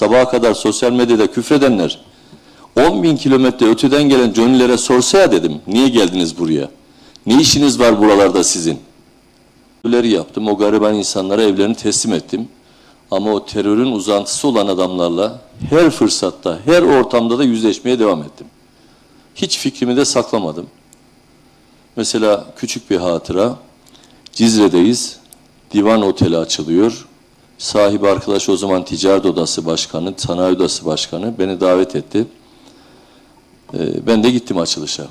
sabaha kadar sosyal medyada küfredenler 10 bin kilometre öteden gelen Johnny'lere sorsa ya dedim. Niye geldiniz buraya? Ne işiniz var buralarda sizin? Terörleri yaptım. O gariban insanlara evlerini teslim ettim. Ama o terörün uzantısı olan adamlarla her fırsatta, her ortamda da yüzleşmeye devam ettim. Hiç fikrimi de saklamadım. Mesela küçük bir hatıra. Cizre'deyiz. Divan Oteli açılıyor. Sahibi arkadaş o zaman ticaret odası başkanı, sanayi odası başkanı beni davet etti. Ee, ben de gittim açılışa.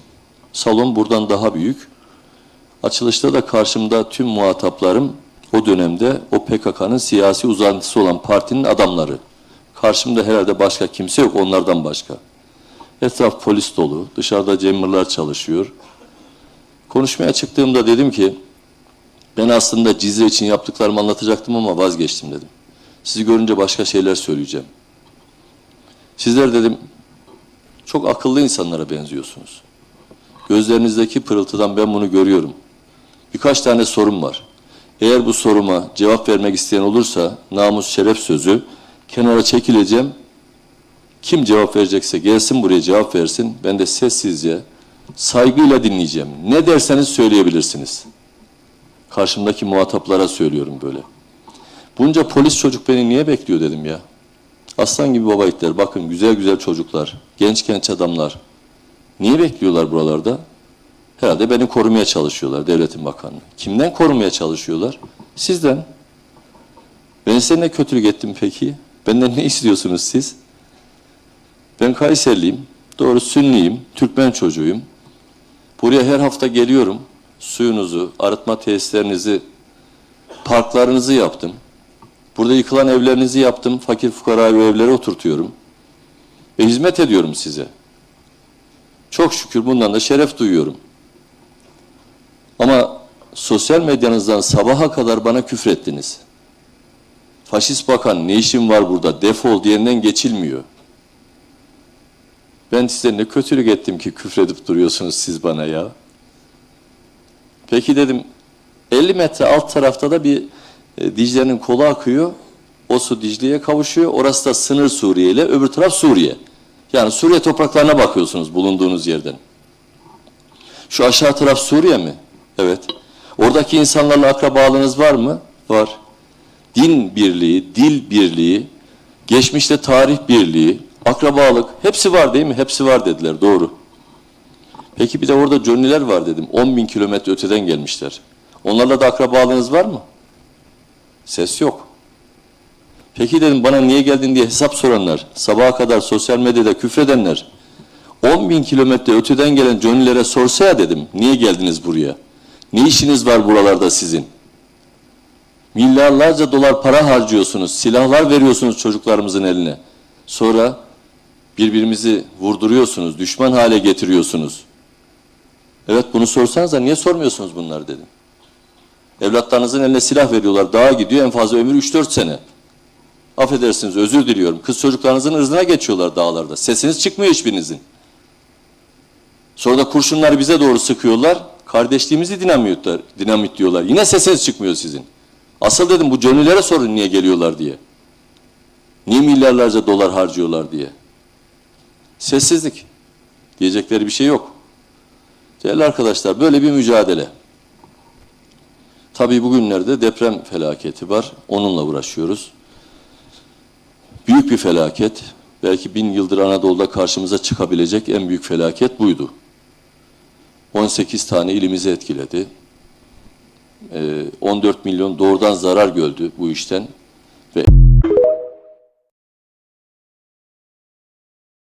Salon buradan daha büyük. Açılışta da karşımda tüm muhataplarım o dönemde o PKK'nın siyasi uzantısı olan partinin adamları. Karşımda herhalde başka kimse yok onlardan başka. Etraf polis dolu, dışarıda cemurlar çalışıyor. Konuşmaya çıktığımda dedim ki, ben aslında Cizre için yaptıklarımı anlatacaktım ama vazgeçtim dedim. Sizi görünce başka şeyler söyleyeceğim. Sizler dedim, çok akıllı insanlara benziyorsunuz. Gözlerinizdeki pırıltıdan ben bunu görüyorum. Birkaç tane sorum var. Eğer bu soruma cevap vermek isteyen olursa namus şeref sözü kenara çekileceğim. Kim cevap verecekse gelsin buraya cevap versin. Ben de sessizce, saygıyla dinleyeceğim. Ne derseniz söyleyebilirsiniz. Karşımdaki muhataplara söylüyorum böyle. Bunca polis çocuk beni niye bekliyor dedim ya. Aslan gibi baba itler, bakın güzel güzel çocuklar, genç genç adamlar. Niye bekliyorlar buralarda? Herhalde beni korumaya çalışıyorlar devletin bakanlığı. Kimden korumaya çalışıyorlar? Sizden. Ben size ne kötülük ettim peki? Benden ne istiyorsunuz siz? Ben Kayserliyim, doğru Sünniyim, Türkmen çocuğuyum. Buraya her hafta geliyorum. Suyunuzu, arıtma tesislerinizi, parklarınızı yaptım. Burada yıkılan evlerinizi yaptım. Fakir fukara evlere oturtuyorum. Ve hizmet ediyorum size. Çok şükür bundan da şeref duyuyorum. Ama sosyal medyanızdan sabaha kadar bana küfrettiniz. Faşist bakan ne işin var burada defol diyenden geçilmiyor. Ben size ne kötülük ettim ki küfredip duruyorsunuz siz bana ya. Peki dedim 50 metre alt tarafta da bir e, Dicle'nin kolu akıyor. O su Dicle'ye kavuşuyor. Orası da sınır Suriye ile öbür taraf Suriye. Yani Suriye topraklarına bakıyorsunuz bulunduğunuz yerden. Şu aşağı taraf Suriye mi? Evet. Oradaki insanlarla akrabalığınız var mı? Var. Din birliği, dil birliği, geçmişte tarih birliği, akrabalık hepsi var değil mi? Hepsi var dediler. Doğru. Peki bir de orada Johnny'ler var dedim. 10 bin kilometre öteden gelmişler. Onlarla da akrabalığınız var mı? Ses yok. Peki dedim bana niye geldin diye hesap soranlar, sabaha kadar sosyal medyada küfredenler, 10 bin kilometre öteden gelen Johnny'lere sorsa ya dedim, niye geldiniz buraya? Ne işiniz var buralarda sizin? Milyarlarca dolar para harcıyorsunuz, silahlar veriyorsunuz çocuklarımızın eline. Sonra birbirimizi vurduruyorsunuz, düşman hale getiriyorsunuz. Evet bunu sorsanız da niye sormuyorsunuz bunlar dedim. Evlatlarınızın eline silah veriyorlar, dağa gidiyor en fazla ömür 3-4 sene. Affedersiniz özür diliyorum. Kız çocuklarınızın ırzına geçiyorlar dağlarda. Sesiniz çıkmıyor hiçbirinizin. Sonra da kurşunları bize doğru sıkıyorlar. Kardeşliğimizi dinamit, dinamit diyorlar. Yine sesiniz çıkmıyor sizin. Asıl dedim bu Johnny'lere sorun niye geliyorlar diye. Niye milyarlarca dolar harcıyorlar diye. Sessizlik. Diyecekleri bir şey yok. Değerli arkadaşlar böyle bir mücadele. Tabii bugünlerde deprem felaketi var. Onunla uğraşıyoruz. Büyük bir felaket. Belki bin yıldır Anadolu'da karşımıza çıkabilecek en büyük felaket buydu. 18 tane ilimizi etkiledi. Ee, 14 milyon doğrudan zarar gördü bu işten